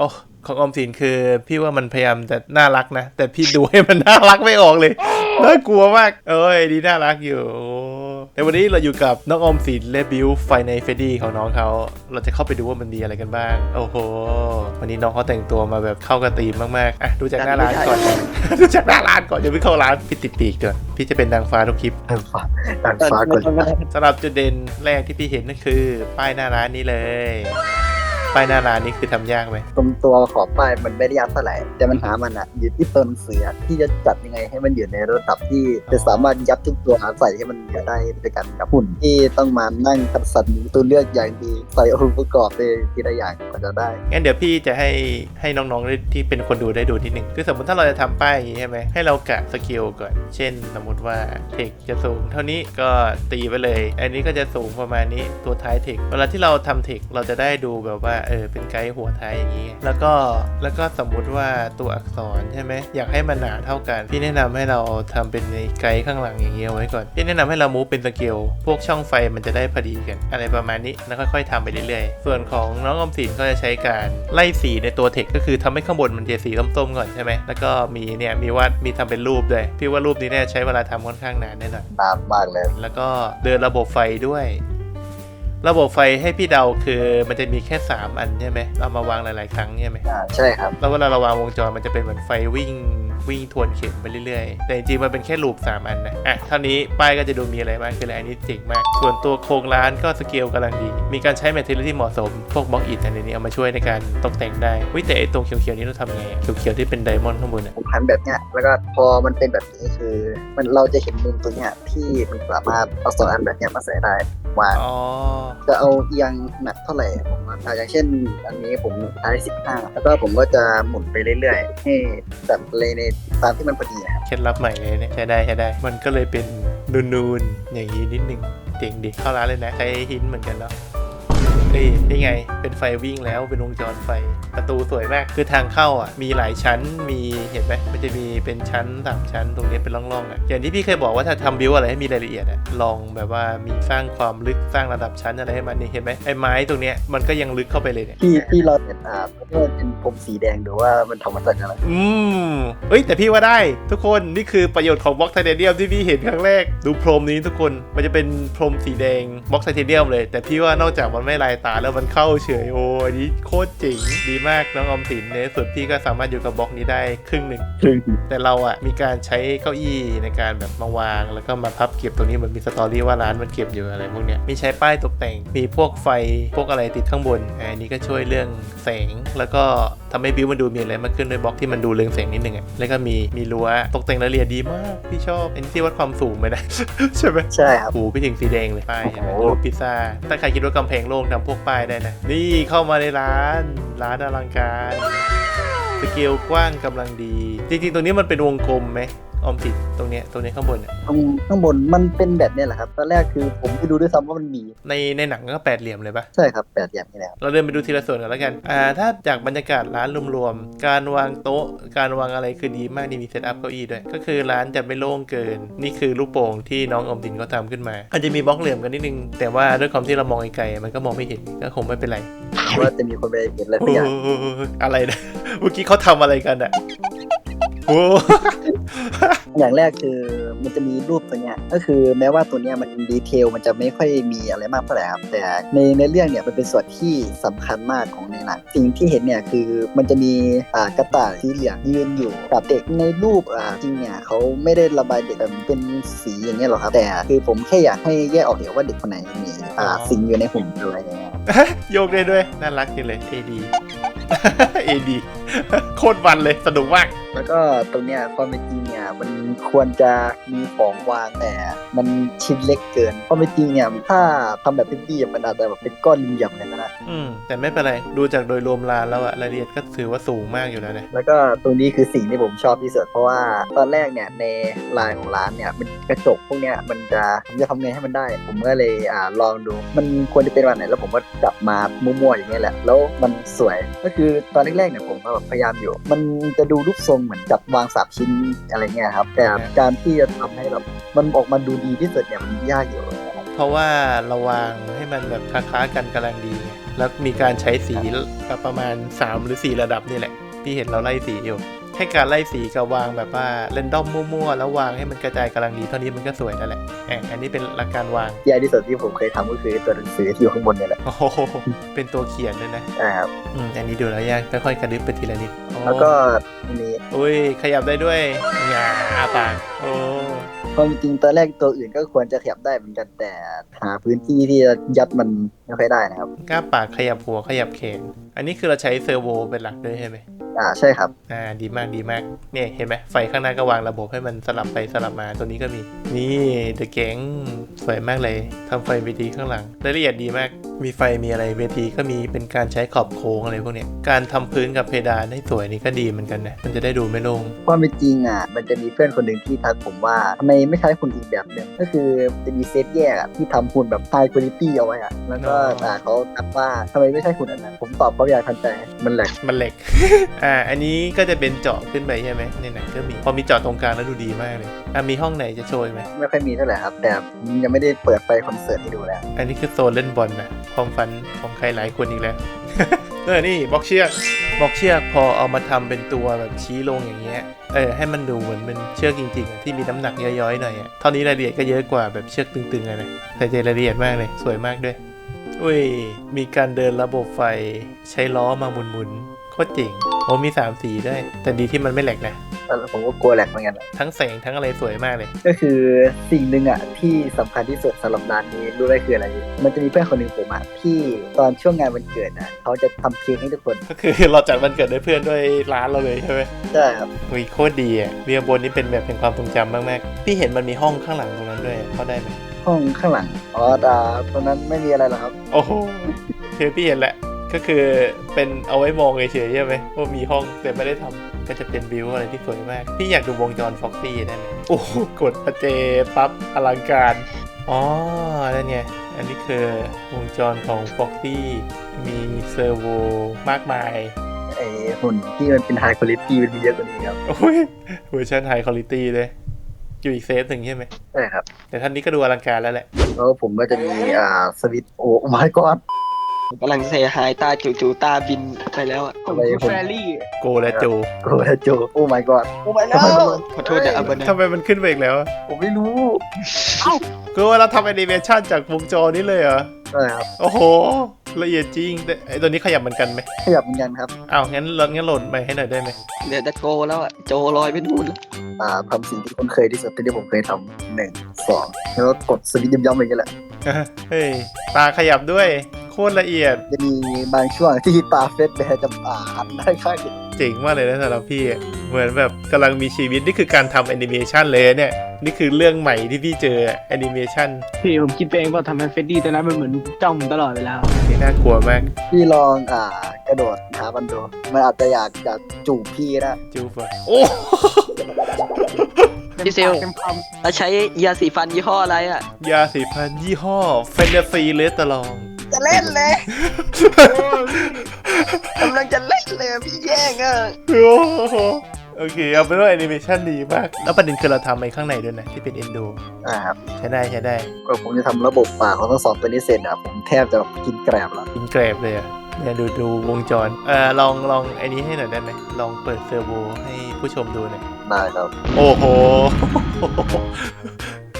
โอ้ของออมสินคือ พี่ว่ามันพยายามแต่น่ารักนะ แต่พี่ดูให้มันน่ารักไม่ออกเลยน่ากลัวมาก เอ้ยดีน่ารักอยู่โอ้แต่วันนี้เราอยู่กับน้องออมสินและบิวไฟในเฟดดี้ของน้องเขา เราจะเข้าไปดูว่ามันมีอะไรกันบ้าง โอ้โห วันนี้น้องเขาแต่งตัวมาแบบเข้ากับธีมมากๆ อะดูจากหน้าร้านก่อน ดูจากหน้าร้านก่อนอย่าเพิ่งเข้าร้านพี่ติดปีกก่อนพี่จะเป็นนางฟ้าทุกคลิปดันฟ้าดันฟ้าก่อนสำหรับจุดเด่นแรกที่พี่เห็นนั่นคือ ป้ายหน้าร้านนี้เลย ป้ายหน้าร้านนี้คือทำยากไหมตรงตัวขอบป้ายมันไม่ได้ยากเท่าไหร่แต่มันหามันอะอยู่ที่ตัวหนังสืออะที่จะจัดยังไงให้มันอยู่ในระดับที่จะสามารถยัดทุกตัวใส่ให้มันอยู่ได้ด้วยกันกับหุ่นที่ต้องมานั่งคัดสรรตัวเลือกอย่างดีใส่องค์ประกอบไปทีละอย่างกว่าจะได้งั้นเดี๋ยวพี่จะให้ให้น้องๆได้ที่เป็นคนดูได้ดูนิดนึงคือสมมติถ้าเราจะทำป้ายอย่างนี้ใช่ไหมให้เรากะสกิลก่อน เช่น สมมติว่าเทคจะสูง เท่านี้ก็ตีไปเลย อันนี้ก็จะสูงประมาณนี้ตัวท้ายเทคเวลาที่เราทำเทคเราจะได้ดูแบบว่าเออเป็นไกด์หัวท้ายอย่างนี้ แล้วก็แล้วก็สมมุติว่าตัวอักษรใช่ไหมอยากให้มันหนาเท่ากัน พี่แนะนำให้เราทำเป็นในไกด์ข้างหลังอย่างเงี้ยเอาไว้ก่อน พี่แนะนำให้เรามูฟเป็นสเกลพวกช่องไฟมันจะได้พอดีกัน อะไรประมาณนี้แล้วค่อยๆทำไปเรื่อยๆ ส่วนของน้องออมสินก็จะใช้การไล่สีในตัวเทคก็คือทำให้ข้างบนมันจะสีส้มๆก่อนใช่ไหมแล้วก็มีเนี่ยมีวาดมีทำเป็นรูปด้วยพี่ว่ารูปนี้เนี่ยใช้เวลาทำค่อนข้างนานแน่นอนนานมากเลยแล้วก็เดินระบบไฟด้วย ระบบไฟให้พี่เดาคือมันจะมีแค่ 3 อันใช่ไหมเรามาวางหลาย ๆ ครั้งใช่ไหมอ่าใช่ครับ แล้วเวลาเราวางวงจรมันจะเป็นเหมือนไฟวิ่ง วิ่งทวนเข็มไปเรื่อยๆ แต่จริงๆมันเป็นแค่ลูป3อันนะอะเท่านี้ป้ายก็จะดูมีอะไรบ้างคืออะไรอันนี้เจ๋งมาก ส่วนตัวโครงร้านก็สเกลกำลังดี มีการใช้แมทเทอเรียลที่เหมาะสม พวกบล็อกอิฐอันนี้เอามาช่วยในการตกแต่งได้วิแต่ไอ้ตรงเขียวๆนี้เราทำไงอะเขียวๆที่เป็นไดมอนด์ข้างบนอะผมพันแบบเนี้ยแล้วก็พอมันเป็นแบบนี้คือ มันเราจะเห็นมุมตัวเนี้ยที่มันสามารถเอาสองอันแบบเนี้ยมาใส่ได้ว่าอ๋อจะเอาเอียงหนักเท่าไหร่ผมว่าอ่าอย่างเช่น อันนี้ผมใช้สิบห้าแล้วก็ผมก็จะหมุนไปเรื่อยๆ ให้แบบเลยในตามที่มันพอดีครับเคล็ดลับใหม่เลยเนี่ยใช้ได้ใช้ได้ มันก็เลยเป็นนูนๆอย่างนี้นิดนึงเจ๋งดิเข้าร้านเลยนะใช้หินเหมือนกันเนาะ นี่นี่ไง เป็นไฟวิ่งแล้วเป็นวงจรไฟประตูสวยมาก คือทางเข้าอะ มีหลายชั้นมีเห็นไหมมันจะมีเป็นชั้นสามชั้นตรงนี้เป็นร่องๆอะอย่างที่พี่เคยบอกว่าถ้าทำบิวอะไรให้มีรายละเอียดอะลองแบบว่ามีสร้างความลึกสร้างระดับชั้นอะไรให้มันนี่เห็นไหมไอ้ไม้ตรงเนี้ยมันก็ยังลึกเข้าไปเลยเนี่ยที่ที่เราเห็นอ่าเพื่อเป็นผมสีแดงหรือว่ามันทำมาจากอะไรอืมเฮ้ยแต่พี่ว่าได้ ทุกคนนี่คือประโยชน์ของบล็อกไทเทเนียมที่พี่เห็นครั้งแรกดูพรมนี้ทุกคนมันจะเป็นพรมสีแดงบล็อกไทเทเนียมเลย แต่พี่ว่านอกจากมันไม่ลายตาแล้วมันเข้าเฉยโอ้อันนี้โคตรเจ๋งดีมากน้องออมสินในที่สุดพี่ก็สามารถอยู่กับบล็อกนี้ได้ครึ่งหนึ่งแต่เราอะมีการใช้เก้าอี้ในการแบบมาวาง แล้วก็มาพับเก็บตรงนี้เหมันมีสตอรี่ว่าร้านมันเก็บอยู่อะไรพวกเนี้ยมีใช้ป้ายตกแต่งมีพวกไฟพวกอะไรติดข้างบนอันนี้ก็ช่วยเรื่องแสงแล้วก็ ทำให้บิวมันดูมีอะไรมากขึ้นด้วยบล็อกที่มันดูเรืองแสงนิดนึงอะแล้วก็มีมีรั้วตกแต่งรายละเอียดดีมากพี่ชอบอันนี้ที่วัดความสูงไหมนะใช่ไหมใช่ครับโอ้โหพี่ถึงสีแดงเลยป้ายเห็นไหมโอ้โหรูปพิซซ่าถ้าใครคิดว่ากำแพงโล่งทำพวกป้ายได้นะนี่เข้ามาในร้านร้านอลังการสเกลกว้างกำลังดี จริงๆ ตรงนี้มันเป็นวงกลมไหม ออมสินตรงเนี้ยตรงนี้ข้างบนเนี่ยตรงข้างบนมันเป็นแบบเนี้ยแหละครับ ตอนแรกคือผมไม่รู้ด้วยซ้ำว่ามันมี ในในหนังก็แปดเหลี่ยมเลยปะใช่ครับแปดอย่างนี้แหละครับเราเดินไปดูทีละส่วนกันแล้วกันอ่าถ้าจากบรรยากาศร้านรวมๆการวางโต๊ะ การวางอะไรคือดีมากนี่มีเซตอัพเก้าอี้ด้วยก็คือร้านจะไม่โล่งเกิน นี่คือลูกโป่งที่น้องออมสินเขาทำขึ้นมาอาจจะมีบล็อกเหลี่ยมกันนิดนึง แต่ว่าด้วยความที่เรามองไกลๆมันก็มองไม่เห็นก็คงไม่เป็นไรว่าจะมีคนไปเห็นอะไรสักโอ้อย่างโหอะไรนะเมื่อกี้เขาทำอะไรกันอะ โอ้อย่างแรกคือมันจะมีรูปตัวเนี้ยก็คือแม้ว่าตัวเนี้ยมันดีเทลมันจะไม่ค่อยมีอะไรมากเท่าไหร่ครับแต่ในในเรื่องเนี่ยมันเป็นส่วนที่สำคัญมากของในหนังสิ่งที่เห็นเนี่ยคือมันจะมีอ่ากระต่ายสีเหลืองยืนอยู่กับเด็กในรูปอ่าจริงเนี่ยเขาไม่ได้ระบายเด็กแบบเป็นสีอย่างเงี้ยหรอกครับแต่คือผมแค่อยากให้แยกออกเดี๋ยวว่าเด็กคนไหนมีอ่าสิ่งอยู่ในหุ่นอะไรอย่างเงี้ยโยกได้ด้วยน่ารักจริงเลย AD AD โคตรมันเลยสนุกมาก แล้วก็ตรงเนี้ยความเป็นจริงเนี่ยมันควรจะมีของวางแต่มันชิ้นเล็กเกินความเป็นจริงเนี่ยถ้าทำแบบเป็นบี้มันอาจจะแบบเป็นก้อนเหลี่ยมเลยก็ได้อืมแต่ไม่เป็นไรดูจากโดยรวมร้านแล้วอะรายละเอียดก็ถือว่าสูงมากอยู่แล้วนะแล้วก็ตรงนี้คือสิ่งที่ผมชอบที่สุดเพราะว่าตอนแรกเนี่ยในลายของร้านเนี่ยมันกระจกพวกเนี้ยมันจะผมจะทำไงให้มันได้ ผมก็เลยอ่าลองดู มันควรจะเป็นวันไหนแล้วผมก็จับมามั่วๆอย่างเงี้ยแหละแล้วมันสวยก็คือตอนแรกๆเนี่ยผมก็แบบพยายามอยู่ มันจะดูรูปทรงเหมือนจับวางสับชิ้นอะไรเงี้ยครับ แต่การที่จะทำให้แบบมันออกมาดูดีที่สุดเนี่ยมันยากอยู่ เพราะว่าเราวางให้มันแบบคล้าๆกันกำลังดีไงแล้วมีการใช้สีแบบประมาณ 3 หรือ 4 ระดับนี่แหละ พี่เห็นเราไล่สีอยู่ ให้การไล่สีกับวางแบบว่าเรนดอมมั่วๆ แล้ววางให้มันกระจายกำลังดีเท่านี้มันก็สวยแล้วแหละแอบอันนี้เป็นหลักการวางที่ใหญ่ที่สุดที่ผมเคยทำก็คือตัวหนังสือที่อยู่ข้างบนเนี่ยแหละโอ้โหเป็นตัวเขียนเลยนะอ่าครับอืมอันนี้ดูแล้วยากค่อยๆกระดึบไปทีละนิดโอ้แล้วก็อันนี้อุ้ยขยับได้ด้วยงาอาปากโอ้ความจริงตอนแรกตัวอื่นก็ควรจะขยับได้เหมือนกันแต่หาพื้นที่ที่จะยัดมันไม่ค่อยได้นะครับกล้าปากขยับหัวขยับแขนอันนี้คือเราใช้เซอร์โวเป็นหลักด้วยใช่ไหม อ่าใช่ครับ อ่าดีมากดีมากเนี่ยเห็นไหมไฟข้างหน้าก็วางระบบให้มันสลับไปสลับมาตัวนี้ก็มี นี่เดอะแก๊งสวยมากเลยทำไฟเวทีข้างหลังรายละเอียดดีมาก มีไฟมีอะไรเวทีก็มีเป็นการใช้ขอบโค้งอะไรพวกเนี้ยการทำพื้นกับเพดานให้สวยนี่ก็ดีเหมือนกันนะมันจะได้ดูไม่โลง ความเป็นจริงอะ มันจะมีเพื่อนคนหนึ่งที่ทักผมว่าทำไมไม่ใช้หุ่นอีกแบบหนึ่งก็คือจะมีเซตแยกอะที่ทำหุ่นแบบไฮคุณภาพเอาไว้อะแล้วก็อ๋ออ่อ่าเขาทักว่าทำไมไม่ใช่หุ่นอันนั้น ผมตอบเขาอย่างทันใจมันแหลกมันเหล็ก อ่าอันนี้ก็จะเป็นเจาะขึ้นไปใช่ไหมในหนังก็มี พอมีเจาะตรงกลางแล้วดูดีมากเลยอะมีห้องไหนจะโชว์อีกไหม ไม่ค่อยมีเท่าไหร่ครับ แต่ผมยังไม่ได้เปิดไฟคอนเสิร์ตให้ดูแล้วอันนี้คือโซนเล่นบอลนะความฝันของใครหลายคนอีกแล้ว เออนี่บล็อกเชือกบล็อกเชือกพอเอามาทำเป็นตัวแบบชี้ลงอย่างเงี้ย เออให้มันดูเหมือนเป็นเชือกจริงๆอะที่มีน้ำหนักย้อยๆหน่อยอะ เท่านี้รายละเอียดก็เยอะกว่าแบบเชือกตึงๆเลยนะใส่ใจรายละเอียดมากเลยสวยมากด้วย อุ้ย มีการเดินระบบไฟใช้ล้อมาหมุนๆโค ตรเจ๋งโอ้มีสามสีด้วย แต่ดีที่มันไม่แหลกนะแล้วผมก็กลัวแหลกเหมือนกัน ทั้งแสงทั้งอะไรสวยมากเลย ก็คือสิ่งหนึ่งอะที่สำคัญที่สุดสำหรับร้านนี้รู้ไหมคืออะไร มันจะมีเพื่อนคนหนึ่งผมอะที่ตอนช่วงงานวันเกิดอะเขาจะทำเค้กให้ทุกคน ก็คือเราจัดวันเกิดด้วยเพื่อนด้วยร้านเราเลยใช่ไหมใช่ครับอุ้ยโคตรดีอะเรียบนนี่เป็นแบบเป็นความทรงจำมากๆพี่เห็นมันมีห้องข้างหลังตรงนั้นด้วยเข้าได้ไหมห้องข้างหลังอ๋อดาตรงนั้นไม่มีอะไรหรอกครับ โอ้โหเฮ้ยพี่เห็นแหละ ก็คือเป็นเอาไว้มองเฉยๆใช่ไหมว่ามีห้องแต่ไม่ได้ทำก็จะเป็นวิวอะไรที่สวยมาก พี่อยากดูวงจรฟ็อกซี่ได้ไหมโอ้โหกดประเจปั๊บอลังการ อ๋อนั่นไงอันนี้คือวงจรของฟ็อกซี่มีเซอร์โวมากมายไอ้หุ่นที่มันเป็นไฮคุณภาพมันมีเยอะกว่านี้ครับโอ้ยเวอร์ชันไฮคุณภาพเลยอยู่อีกเซฟหนึ่งใช่ไหมใช่ครับ แต่ท่านนี้ก็ดูอลังการแล้วแหละแล้วผมก็จะมีอ่าสวิตช์โอ้ my god กำลังเซหายตาจู่ๆตาบินไปแล้วอะอะไรผมแฟรี่โกและโจโอ้โจโอ้ my god โอ้ไปแล้วขอโทษนะอับนะทำไมมันขึ้นไปอีกแล้วอะผมไม่รู้คือว่าเราทำแอนิเมชันจากวงจรนี้เลยเหรอใช่ครับโอ้โหละเอียดจริงแต่ไอตัวนี้ขยับเหมือนกันไหมขยับเหมือนกันครับอ้าวงั้นเรางั้นโหลดไปให้หน่อยได้ไหมเหลือแต่โกแล้วอะโจลอยไปนู่นแล้วอ่าทำสิ่งที่คุ้นเคยที่สุดที่ผมเคยทำหนึ่งสองแล้วก็กดสวิตช์ย้ำๆอย่างนี้แหละเฮ้ยตาขยับด้วยโค ตรละเอียด จะมีบางช่วงที่ตาเฟสแบร์จะอ่านได้ข้างเดียวเจ๋งมากเลยนะสำหรับพี่อะเหมือนแบบกำลังมีชีวิตนี่คือการทำแอนิเมชันเลยเนี่ย นี่คือเรื่องใหม่ที่พี่เจอแอนิเมชันพี่ผมคิดไปเองว่าทำให้เฟดดี้ตอนนั้นมันเหมือนจ้องตลอดเวลานี่น่ากลัวมากพี่ลองอ่ากระโดดหาบันโดมันอาจจะอยากจะจูบพี่นะจูบอะโอ้ พี่เซล เต็มคแล้วใช้ยาสีฟันยี่ห้ออะไรอะ ยาสีฟันยี่ห้อแฟนตาซีเลสตลองจะ เล่นเลยกำลังจะเล่นเลยพี่แย่งอะโอ้โหโอเคเอาเป็นว่าแอนิเมชันดีมาก แล้วประเด็นคือเราทำไอ้ข้างในด้วยนะ ที่เป็นเอนโดอ่าครับใช้ได้ใช้ได้ก็ผมจะทำระบบปากของทั้งสองตัวนี้เสร็จอะผมแทบจะกินแกรบแล้วกินแกรบเลยอะเนี่ยดูดูวงจร เอ่อลองลองไอ้นี้ให้หน่อยได้ไหมลองเปิดเซอร์โวให้ผู้ชมดูหน่อยได้ครับ โอ้โห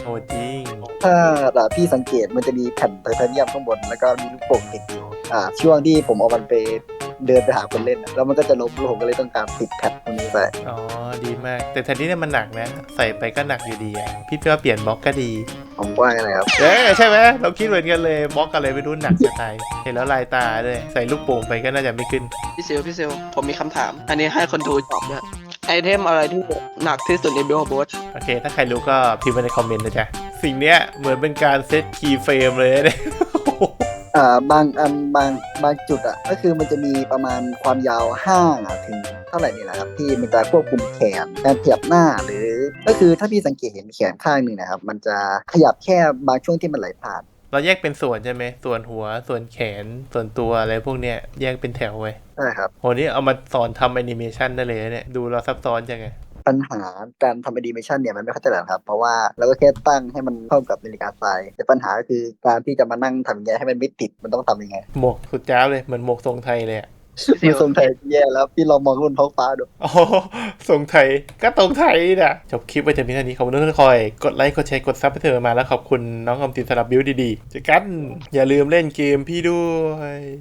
โอ้จริง ถ้าอ่าพี่สังเกตมันจะมีแผ่นไทเทเนียมข้างบน แล้วก็มีลูกโป่งติดอยู่อ่าช่วงที่ผมเอามันไปเดินไปหาคนเล่นอะแล้วมันก็จะล้มแล้วผมก็เลยต้องการติดแผ่นตรงนี้ไปอ๋อ ดีมาก แต่แทนที่เนี่ยมันหนักนะ ใส่ไปก็หนักอยู่ดีอะพี่เพื่อเปลี่ยนบล็อกก็ดี ผมว่าไงนะครับ เอ๊ะใช่ไหมเราคิดเหมือนกันเลยบล็อกอะไรไม่รู้หนักจะตายเห็นแล้วลายตาด้วยใส่ลูกโป่งไปก็น่าจะไม่ขึ้น พี่เซลพี่เซลผมมีคำถาม อันนี้ให้คนดูตอบด้วยไอเทมอะไรที่หนักที่สุดในบิลบอสโอเค ถ้าใครรู้ก็พิมพ์มาในคอมเมนต์นะจ๊ะ สิ่งเนี้ยเหมือนเป็นการเซตคีย์เฟรมเลยเนี่ยอ่าบางอันบางบางจุดอะก็คือมันจะมีประมาณความยาวห้างอะถึงเท่าไหร่นี่แหละครับที่มันจะควบคุมแขนการขยับหน้าหรือ ก็คือถ้าพี่สังเกตเห็นแขนข้างหนึ่งนะครับ มันจะขยับแค่บางช่วงที่มันไหลผ่านเราแยกเป็นส่วนใช่ไหมส่วนหัวส่วนแขนส่วนตัวอะไรพวกเนี้ยแยกเป็นแถวไว้ใช่ครับโหนี่เอามาสอนทำแอนิเมชันได้เลยนะเนี่ยดูเราซับซ้อนจังไง ปัญหาการทำแอนิเมชันเนี่ยมันไม่เข้าใจหรอกครับ เพราะว่าเราก็แค่ตั้งให้มันเข้ากับนาฬิกาทรายแต่ปัญหาก็คือการที่จะมานั่งทำอย่างเงี้ยให้มันไม่ติดมันต้องทำยังไงหมวกสุดจ้าวเลยเหมือนหมวกทรงไทยเลยอะมันทรงไทยแย่แล้วพี่ลองมองบนท้องฟ้าดูอ๋อทรงไทยก็ตรงไทยนะจบคลิปไว้จะมีเท่านี้ขอบคุณทุกคนที่คอย กดไลค์กดแชร์กดซับให้เธอมาแล้วขอบคุณน้องอมตินสำหรับบิวดีๆเจอกันอย่าลืมเล่นเกมพี่ด้วย